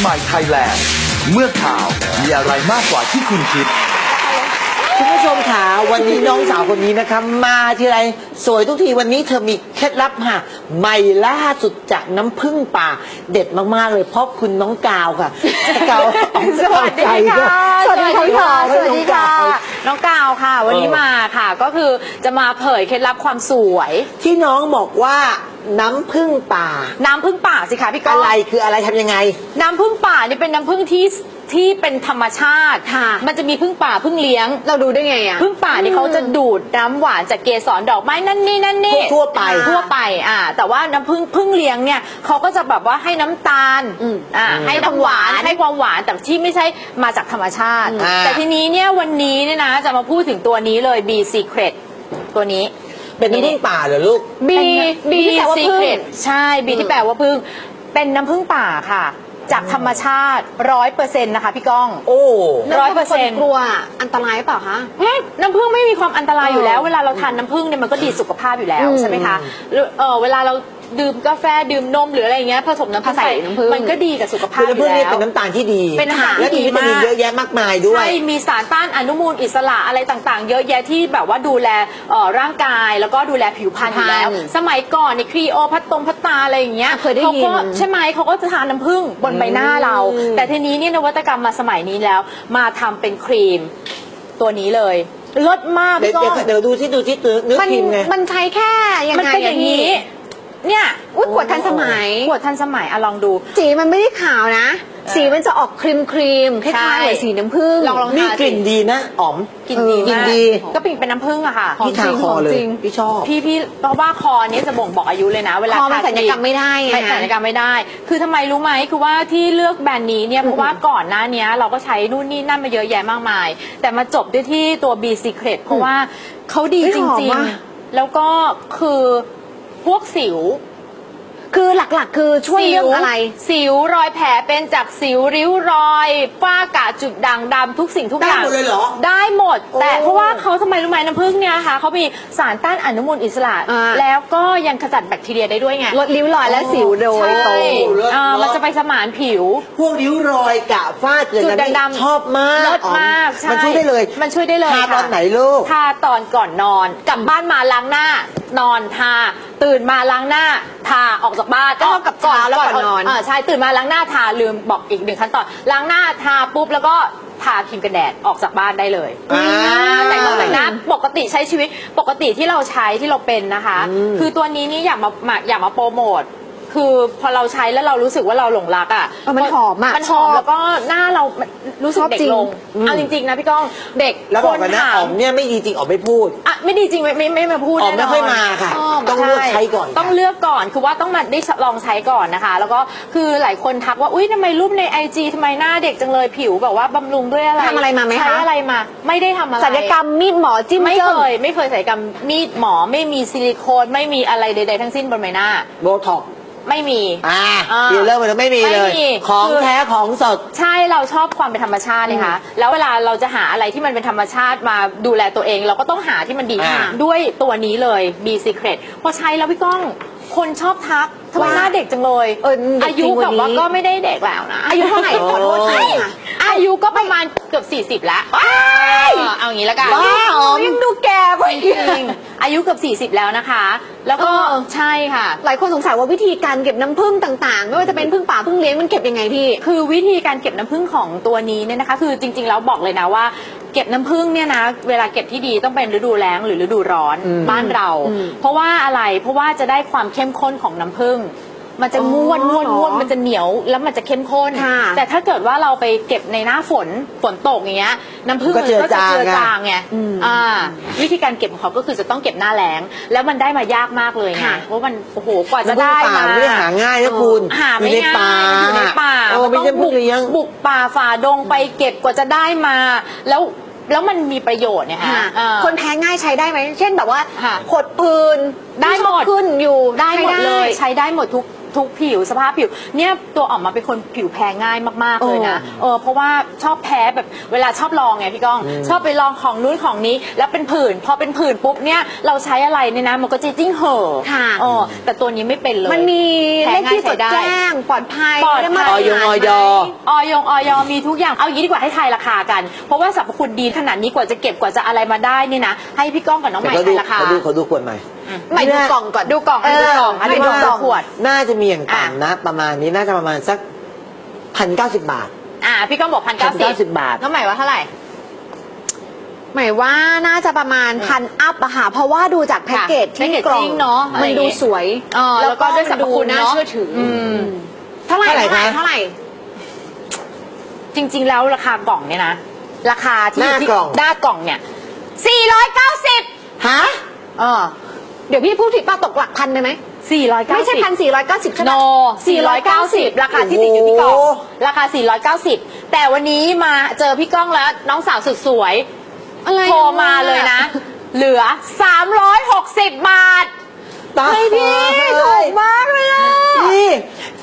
ใหม่ไทยแลนด์เมื่อข่าวมีอะไรมากกว่าที่คุณคิด คุณผู้ชมค่ะวันนี้น้องสาวคนนี้นะคะมาทีไรสวยทุกทีวันนี้เธอมีเคล็ดลับค่ะใหม่ล่าสุดจากน้ำผึ้งป่าเด็ดมากๆเลยเพราะคุณน้องกาวค่ะกาวสวัสดีค่ะ สวัสดีค่ะพี่หอมสวัสดีค่ะ น้องกาวค่ะ วันนี้เออมาค่ะ ก็คือจะมาเผยเคล็ดลับความสวย ที่น้องบอกว่า น้ำผึ้งป่า น้ำพึ่งป่าสิคะพี่ก้อะอง ไรคืออะไรทำยังไง น้ำพึ่งป่านี่เป็นน้ำพึ่งที่ที่เป็นธรรมชาติ ค่ะ มันจะมีพึ่งป่าพึ่งเลี้ยง เราดูได้ไงอะพึ่งป่านี่เขาจะดูดน้ำหวานจากเกสรดอกไม้นั่นนี่นั่นนี่ทั่วๆไปทั่วไปอ่าแต่ว่าน้ำพึ่งพึ่งเลี้ยงเนี่ยเขาก็จะแบบว่าให้น้ำตาลอืมอ่าให้น้ำหวานให้ความหวานแต่ที่ไม่ใช่มาจากธรรมชาติ อ่า แต่ทีนี้เนี่ยวันนี้เนี่ยนะจะมาพูดถึงตัวนี้เลย B Secret ตัวนี้ เป็นน้ำผึ้งป่าเหรอลูก B B ที่แปลว่าพึ่ง Secret ใช่ B ที่แปลว่าพึ่ง เป็นน้ำพึ่งป่าค่ะ จากธรรมชาติร้อยเปอร์เซ็นต์นะคะ พี่ก้อง โอ้ร้อยเปอร์เซ็นต์กลัวอันตรายหรือเปล่าคะอืมน้ำผึ้งไม่มีความอันตรายอยู่แล้วเออเวลาเราทานน้ำผึ้งเนี่ยมันก็ดีสุขภาพอยู่แล้วอืมใช่ไหมคะหรือเออเวลาเรา ดื่มกาแฟดื่มนมหรืออะไรอย่างเงี้ยผสมน้ำผึ้งใส่น้ำผึ้ง มันก็ดีกับสุขภาคืพออน้ำผึ้ยู่งนี่แล้ว เป็นน้ำตาลที่ดีเป็นน้ำตาลที่และมีดีวิตามินมาก เยอะแยะมากมายด้วย ใช่ มีสารต้านอนุมูลอิสระอะไรต่างๆ เยอะแยะที่แบบว่าดูแลเอ่อร่างกายแล้วก็ดูแลผิวพรรณอยู่แล้วผิวพรรณสมัยก่อนในครีโอพัตตรงพัตตาอะไรอย่างเงี้ยเคยได้ยินก็ใช่ไหมเขาก็จะทานน้ำผึ้งบนใบหน้าเรา อืม แต่ทีนี้เนี่ยนวัตกรรมมาสมัยนี้แล้ว มาทำเป็นครีมตัวนี้เลยลดมากเดี๋ยวพี่ก้อง เดี๋ยวดูที่ดูที่เนื้อมันครีมไง มันใช้แค่ยังมันไงเป็นอย่างนี้ นี้ เนี่ยอุ้ยขวดทันสมัย ขวดทันสมัยอะลองดู สีมันไม่ได้ขาวนะ สีมันจะออกครีมครีมๆคใช่ล้ายๆเหมือนสีน้ำผึ้งลองลอง นี่กลิ่นดีนะอ๋อมกลินดีกลิ่นมากดี ก็เป็นเป็นน้ำผึ้งอะค่ะพี่ทาคอเลยจริงพี่ชอบ พี่พี่เพราะว่าคอนี้จะบ่งบอกอายุเลยนะ เวลาคอมันทาสัญญกรรมไม่ได้ไง ไม่สัญญกรรมไม่ได้ คือทำไมรู้ไหมคือว่าที่เลือกแบรนด์นี้เนี่ยเพราะว่าก่อนหน้าเนี้ยเราก็ใช้นู่นนี่นั่นมาเยอะแยะมากมาย แต่มาจบด้วยที่ตัว B Secret เพราะว่าเขาดีเฮ้ยจหอมริงว่ะ ๆ แล้วก็คือ พวกสิว คือหลักๆ คือช่วยเรื่องอะไร สิวรอยแผลเป็นจากสิวริ้วรอยฝ้ากระจุดด่างดำทุกสิ่งทุกอย่าง ได้หมดเลยเหรอ ได้หมด แต่โอ้เพราะว่าเขาทำไมรู้ไหมน้ำผึ้งเนี่ยค่ะเขามีสารต้านอนุมูลอิสระ อ่า แล้วก็ยังขจัดแบคทีเรียได้ด้วยไงลดริ้วรอยและสิวโดยตรใช่งเลิศอ่าเลิศมันจะไปสมานผิว พวกริ้วรอยกะฝ้าเกิดจุดอะไรดำๆชอบมากเลิศอ๋อมากใช่มันช่วยได้เลยมันช่วยได้เลยทาค่ะ ตอนไหนลูก ทาตอนก่อนนอน กลับบ้านมาล้างหน้า นอนทาตื่นมาล้างหน้าทาออกจากบ้านก็เท่ากับเช้าแล้วก่อนนอน เใช่ตื่นมาล้างหน้าทาลืมบอกอีกหนึ่งขั้นตอนล้างหน้าทาปุ๊บแล้วก็ทาครีมกันแดดออกจากบ้านได้เลยอ่าแต่งตัวแต่งหน้าปกติใช้ชีวิตปกติที่เราใช้ที่เราเป็นนะคะอืมคือตัวนี้นี่อยากมามาอยากมาโปรโมท คือพอเราใช้แล้วเรารู้สึกว่าเราหลงรักอะเออมันหอมอะมันหอมชอบ แล้วก็หน้าเรามันรู้สึกชอบเด็กจริงลงเอาจริงๆนะพี่ก้องเด็กแล้วบอกกันนะคถามอ๋อมเนี่ยไม่ดีจริงอ๋อมไม่พูด อะไม่ดีจริงไม่ไม่ไม่มาพูดอ๋อแน่นอนไม่ค่อยมาค่ะชบต้องเลือกช่ใช้ก่อนต้องค่ะเลือกก่อนคือว่าต้องมาได้ลองใช้ก่อนนะคะ แล้วก็คือหลายคนทักว่าอุ้ยทำไมรูปในไอจีทำไมหน้าเด็กจังเลยผิวแบบว่าบำรุงด้วยอะไรทำอะไรมาไหมคะ ใช้อะไรมา ไม่ได้ทำอะไรศัลยกรรมมีดหมอจิ้มไม่เจิ้เคมยไม่เคยศัลยกรรมมีดหมอไม่มีซิลิโคนไม่มีอะไรใดๆทั้งสิ้นบนใบหน้า โบท็อกซ์ ไม่มี อ่าอ่าเดี๋ยวเริ่มมันไม่มีเลย ไม่มีของคือ แท้ของสด ใช่เราชอบความเป็นธรรมชาติเลยค่ะแล้วเวลาเราจะหาอะไรที่มันเป็นธรรมชาติมาดูแลตัวเอง เราก็ต้องหาที่มันดีอ่าด้วยตัวนี้เลย B Secret พอใช้แล้วพี่ก้อง คนชอบทัก ทำไมว่าหน้าเด็กจังเลยเออเด็กอายุจริงวันแบบว่านี้ก็ไม่ได้เด็กแล้วนะ อายุเท่าไหร่ขอโทษโอ้ค่ะอายุก็ประมาณเกือบ40แล้วเออเอาอย่างนี้แล้วกันบ้าอ๋อยังดูแก่ไปจริงๆอายุเกือบ40 แล้วนะคะ แล้วก็เออใช่ค่ะ หลายคนสงสัยว่าวิธีการเก็บน้ำผึ้งต่างๆ ไม่ว่าจะเป็นผึ้งป่าผึ้งเลี้ยงมันเก็บยังไงพี่ คือวิธีการเก็บน้ำผึ้งของตัวนี้เนี่ยนะคะ คือจริงๆแล้วบอกเลยนะว่าเก็บน้ำผึ้งเนี่ยนะเวลาเก็บที่ดีต้องเป็นฤดูแล้งหรือฤดูร้อนอืมบ้านเราอืมเพราะว่าอะไรเพราะว่าจะได้ความเข้มข้นของน้ำผึ้ง มันจะอ๋อม้วนม้วนเหรอม้วนมันจะเหนียวแล้วมันจะเข้มข้น ค่ะแต่ถ้าเกิดว่าเราไปเก็บในหน้าฝนฝนตกอย่างเงี้ยน้ำผึ้งก็มันเจือก็จะเจือจางไงจางไงอืมอ่าวิธีการเก็บของเขาก็คือจะต้องเก็บหน้าแล้ง แล้วมันได้มายากมากเลยไงค่ะ เพราะมันโอ้โหกว่าจะน้ำผึ้งได้ป่ามาไม่ได้หาง่ายนะคุณหาไม่อยู่ในง่ายป่าอยู่ในป่าเออไม่ต้ใช่องพวบุกกเลี้ยง บุกป่าฝ่าดงไปเก็บกว่าจะได้มา แล้วแล้วมันมีประโยชน์เนี่ยค่ะฮะเออคนแพ้ง่ายใช้ได้ไหม เช่นแบบว่าค่ะ ขดพื้นได้หมดขึ้นอยู่ได้หมดใช้เลย ใช้ได้หมดทุก ทุกผิวสภาพผิว เนี่ยตัวออกมาเป็นคนผิวแพ้ง่ายมากๆเลยนะเออเพราะว่าชอบแพ้แบบเวลาชอบลองไงพี่ก้อง ชอบไปลองของนู้นของนี้ แล้วเป็นผื่นพอเป็นผื่นปุ๊บเนี่ยเราใช้อะไรเนี่ยนะมันก็จะจิ้งเห่อค่ะ เออแต่ตัวนี้ไม่เป็นเลยมันมีแพ้เลขง่ายที่จดใช้ได้แจ้งปลอดภัยปลอดภัยได้มาตรออยฐานออยไหมออยงออยมีทุกอย่างเอางี้ดีกว่าให้ทายราคากัน เพราะว่าสรรพคุณดีขนาดนี้กว่าจะเก็บกว่าจะอะไรมาได้นี่นะให้พี่ก้องกับน้องใหม่เขาดูทายราคาเขาดูเขาดูขวดใหม่ ใหม่ดูกล่องก่อนดูกล่องอันนี้ดูกล่องอันนี้คิดูว่ากล่องขวด น่าจะมีอย่างต่ำนะ ประมาณนี้น่าจะประมาณสักพันเก้าสิบบาท อ่า พี่ก้องบอกพันพัเก้านสิเก้าสิบบาทน้องใหม่ว่าเท่าไหร่หมายว่าน่าจะประมาณพันอัพอะค่ะเพราะว่าดูจากแพ็กเกจที่แพ็กเกจกล่องจริงเนอะอะไรมันดูสวยเออแล้วก็ด้วยสรรพคุณน่าเนอะเชื่อถือออืมเท่าไหร่เท่าไหร่เท่าไหร่คะเท่าไหร่ จริง ๆ แล้วราคากล่องเนี่ยนะ ราคาที่หน้ากล่องที่หน้ากล่องเนี่ย490ฮะเออ เดี๋ยวพี่พูดผิดป้าตกหลักพันได้ไหม490 ไม่ใช่พันสี่ร้อยเก้าสิบใช่ไหมโน490 ราคาที่ติดอยู่ที่กล่องโอ้โหราคา 490 แต่วันนี้มาเจอพี่ก้องแล้วน้องสาวสุดสวยอะไรโทรมาเลยนะ เหลือ 360 บาทตาย เฮ้ยพี่ถูกมากเลยอะนี่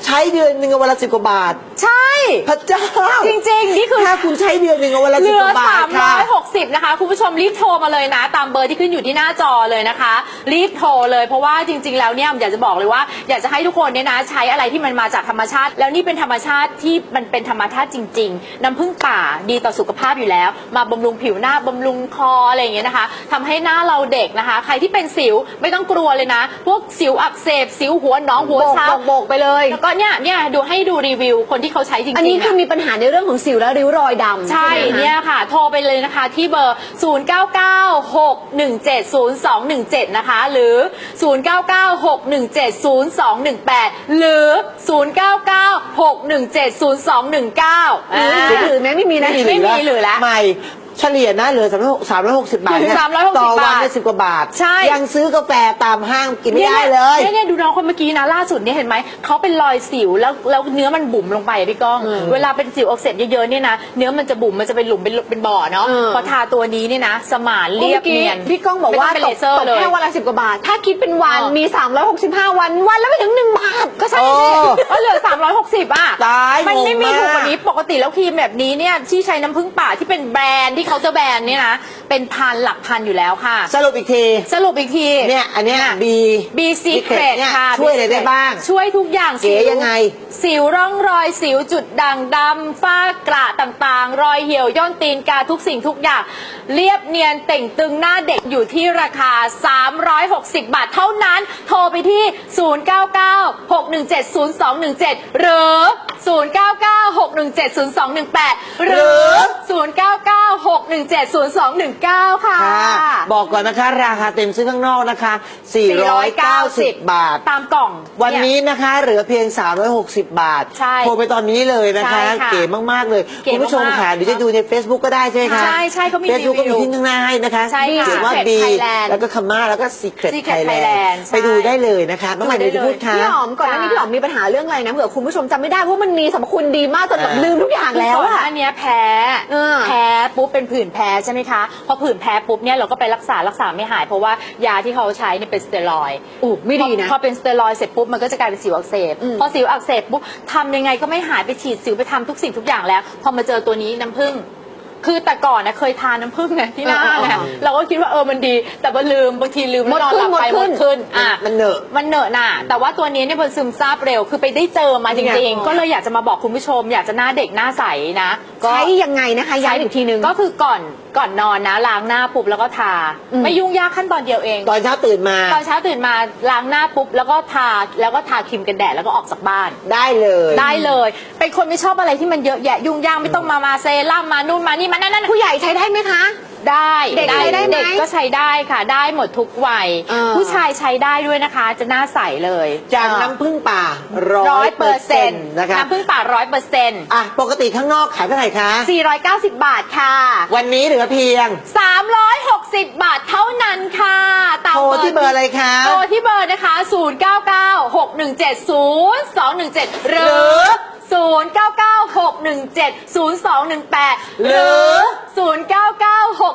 ใช้เดือนหนึ่งอะวันละสิบกว่าบาท ใช่ พระเจ้าจริงๆ นี่คือถ้าคุณใช้เดือนหนึ่งอะวันละเหสิบลืกอว่าบาทค่ะ 360 นะคะ คุณผู้ชมรีบโทรมาเลยนะ ตามเบอร์ที่ขึ้นอยู่ที่หน้าจอเลยนะคะ รีบโทรเลยเพราะว่าจริง ๆ แล้วเนี่ยอยากจะบอกเลยว่า อยากจะให้ทุกคนเนี่ยนะใช้อะไรที่มันมาจากธรรมชาติ แล้วนี่เป็นธรรมชาติที่มันเป็นธรรมชาติจริง ๆ น้ำผึ้งป่าดีต่อสุขภาพอยู่แล้ว มาบำรุงผิวหน้าบำรุงคออะไรอย่างเงี้ยนะคะทำให้หน้าเราเด็กนะคะ ใครที่เป็นสิวไม่ต้องกลัวเลยนะ พวกสิวอักเสบสิวหัวหนองหัวโบกช้โบกโบกไปเลยำแล้วก็เนี่ยเนี่ยดูให้ดูรีวิวคนที่เขาใช้จริงๆอันนี้คืออะมีปัญหาในเรื่องของสิวและริ้วรอยดำใช่ไหมคะ เนี่ยค่ะ โทรไปเลยนะคะที่เบอร์ 0996170217 นะคะ หรือ 0996170218 หรือ 0996170219 หรือหรือหรือไหมไม่มีนะ ไม่มีหรือละใหม่ เฉลี่ยนะเหลือสามร้อยสามร้อยหกสิบบาทเนี่ย360ต่อวันบาทได้สิบกว่าบาท ใช่ ยังซื้อกาแฟตามห้างกินไม่ได้เลย เนี่ยเนี่ยดูน้องคนเมื่อกี้นะล่าสุดเนี่ยเห็นไหมเขาเป็นรอยสิวแล้วแล้วเนื้อมันบุ๋มลงไปอะพี่ก้อง เวลาเป็นสิวอักเสบเยอะๆเนี่ยนะเนื้อมันจะบุ๋มมันจะเป็นหลุมเป็นเป็นบ่อเนาะเออพอทาตัวนี้เนี่ยนะสมานเรียบเนียนพี่ก้องบอกว่าไม่ตต้กงเป็นเลเซอร์ตกเลย แค่วันละสิบกว่าบาท ถ้าคิดเป็นวันเออ มี 365 วันวันละไม่ถึงหนึ่งบาท ก็ใช่โอ้ สิก็เหลือ 360 อะ ตายมันไม่มีงงมาก ถูกกว่านี้ ปกติแล้วครีมแบบนี้เนี่ยที่ใช้น้ำผึ้งป่าที่เป็นแบรนด์ที่เขาจะแบรนด์เนี่ยนะเป็นพันหลักพันอยู่แล้วค่ะ สรุปอีกที สรุปอีกทีเนี่ยอันเนี้ย B B Secret เนี่ยค่ะช่วยอะไรได้บ้าง ช่วยทุกอย่างเก๋สิวยังไง สิวร่องรอยสิวจุดด่างดำฝ้ากระต่างๆ รอยเหี่ยวย่นตีนกาทุกสิ่งทุกอย่าง เรียบเนียนเต่งตึงหน้าเด็กอยู่ที่ราคา 360 บาทเท่านั้น โทรไปที่ 0996170217 หรือ 0996170218 หรือ 0996170219 ค่ะ ค่ะบอกก่อนนะคะ ราคาเต็มซื้อข้างนอกนะคะ 490 บาท ตามกล่องวันเย นี้นะคะเหลือเพียง 360บาท ใช่โทรไปตอนนี้เลยนะคะ ใช่ค่ะเก๋มากๆเลย เก๋คุณผู้ชมมากๆค่ะเดี๋ยวจะดูใน Facebook ก็ได้ใช่ไหมคะใช่ใช่เขามีเฟซบุ๊กก็รีมีวิวที่ข้างหน้าให้นะคะใช่ค่ะเขียนว่า Secret B Thailand แล้วก็คำม่าแล้วก็ Secret Secret Thailand Thailand ใช่ ไปดูได้เลยนะคะน้องใหม่ดูเดี๋ยวได้จะพูดเลยค่ะ พี่หอมก่อนหน้านี้พี่หอมมีปัญหาเรื่องอะไรนะเผื่อคุณผู้ชมจำไม่ได้เพราะมันมีสรรพคุณดีมากจนแบบอ่า ลืมทุกอย่างแล้วก่อนอะหน้าเนี้ยแพ้ เออแพ้ปุ๊บเป็นผื่นแพ้ใช่ไหมคะ พอผื่นแพ้ปุ๊บเนี่ยเราก็ไปรักษารักษาไม่หาย เพราะว่ายาที่เขาใช้เนี่ยเป็นสเตียรอยด์อู้ไม่ดีนะ พอพอเป็นสเตียรอยด์เสร็จปุ๊บมันก็จะกลายเป็นสิวอักเสบอืมพอสิวอักเสบปุ๊บทำยังไงก็ไม่หายไปฉีดสิวไปทำทุกสิ่งทุกอย่างแล้ว พอมาเจอตัวนี้น้ำผึ้งคือแต่ก่อนนะเคยทานน้ำผึ้งไงที่หน้าเออเออไงเออเราก็คิดว่าเออมันดี แต่ว่าลืมบางทีลืมแล้วนอนหลับไปหหมมดดขึ้ขึ้นนอะ มันเหนอะ มันเหนอะหน่ะแต่ว่าตัวนี้เนี่ยมันซึมซาบเร็ว คือไปได้เจอมาจนี่ไงริงๆ ก็เลยอยากจะมาบอกคุณผู้ชม อยากจะหน้าเด็กหน้าใสนะก็ใช้ยังไงนะคะย้ำอีกทีนึง ก็คือก่อน ก่อนนอนนะล้างหน้าปุ๊บแล้วก็ทาอืมไม่ยุ่งยากขั้นตอนเดียวเอง ตอนเช้าตื่นมา ตอนเช้าตื่นมาล้างหน้าปุ๊บแล้วก็ทาแล้วก็ทาครีมกันแดดแล้วก็ออกจากบ้าน ได้เลย ได้เลย เป็นคนไม่ชอบอะไรที่มันเยอะแยะยุ่งยากไม่ต้องมามาเซรั่มมานู่นมานี่มานั่นนั่นผู้ใหญ่ใช้ได้ไหมคะ ได้เด็กใช้ได้ไหมเด็กก็ใช้ได้ค่ะ ได้หมดทุกวัยเออผู้ชายใช้ได้ด้วยนะคะ จะหน้าใสเลยจากน้ำผึ้งป่าร้ร้ออยยเปเปออร์ร์เซ็เซ็นนต์ต์นะคะน้ำผึ้งป่าร้อยเปอร์เซ็นต์อะปกติข้างนอกขายเท่าไหร่คะ 490 บาทค่ะ วันนี้เหลือเพียง 360 บาทเท่านั้นค่ะตามโทรที่เบอร์อะไรคะ โทรที่เบอร์นะคะ 099 617 0217 หรือ 099 0996170218 หรือ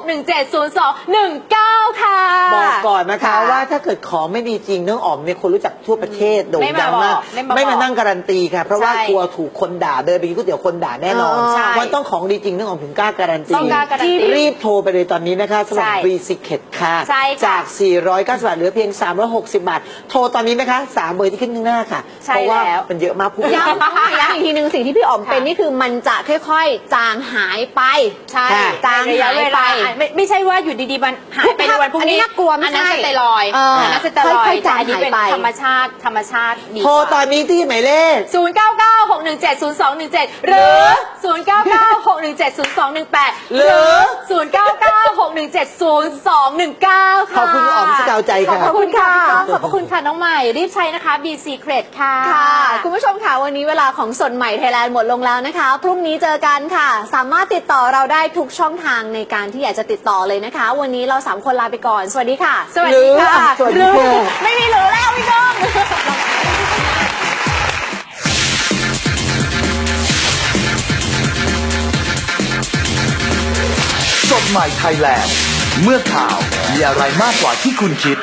0996170219 ค่ะ บอกก่อนนะคะค่ะว่าถ้าเกิดของไม่ดีจริงน้องอ๋อมเนี่ยคนรู้จักทั่วประเทศโด่งไม่มาดังมากบอกไม่มาไม่มาบอกนั่งการันตีค่ะ เพราะว่าใช่กลัวถูกคนด่าเดินไปกินก๋วยเตี๋ยวคนด่าแน่นอนเออใช่มันต้องของดีจริงน้องอ๋อมถึงกล้าการันตีต้องกล้าการันตีรีบโทรไปเลยตอนนี้นะคะสำหรับใช่ V Secret ค่ะ ใช่ค่ะจาก 490 บาทเหลือเพียง 360 บาท โทรตอนนี้นะคะสามเบอร์ที่ขึ้นข้างหน้าค่ะใช่เพราะว่าแล้ว มันเยอะมากพูดย้ำย้ำอีกทีหนึ่งสิ่งที่พี่อ๋อมเป็นค่ะนี่คือมันจะค่อยๆ จางหายไป ใช่ค่ะ จางในระยะหายเวไปลาอะไม่ไม่ใช่ว่าอยู่ดีๆมันหายไปในวันพรุ่งอันนี้นี้น่ากลัวไม่อันนั้นใช่สเตียรอยด์เอออันนั้นสเตียรอยค่อยด์ๆจางแต่อันนี้เป็นหายไป ธรรมชาติธรรมชาติดีโทรตอนนี้ที่หมายเลข 0 9 9 6 1 7 0 2 1 7 หรือ 0 9 9 6 1 7 0 2 1 8 หรือ 0 9 9 6 1 7 0 2 1 9 ค่ะขอบคุณอ๋อมสกาวใจค่ะ ขอบคุณค่ะ ขอบคุณค่ะน้องใหม่ รีบใช้นะคะ B Secret ค่ะ ค่ะ คุณผู้ชมค่ะ วันนี้เวลาของสดใหม่ไทยแลนด์หมดลงแล้วนะคะ พรุ่งนี้เจอกันค่ะ สามารถติดต่อเราได้ทุกช่องทางในการที่อยากจะติดต่อเลยนะคะ วันนี้เราสามคนลาไปก่อน สวัสดีค่ะ สวัสดีค่ะหรือสวัสดีค่ะหรือไม่มีหรือแล้วพี่ก้องสดใหม่ไทยแลนด์ เมื่อข่าวมีอะไรมากกว่าที่คุณคิด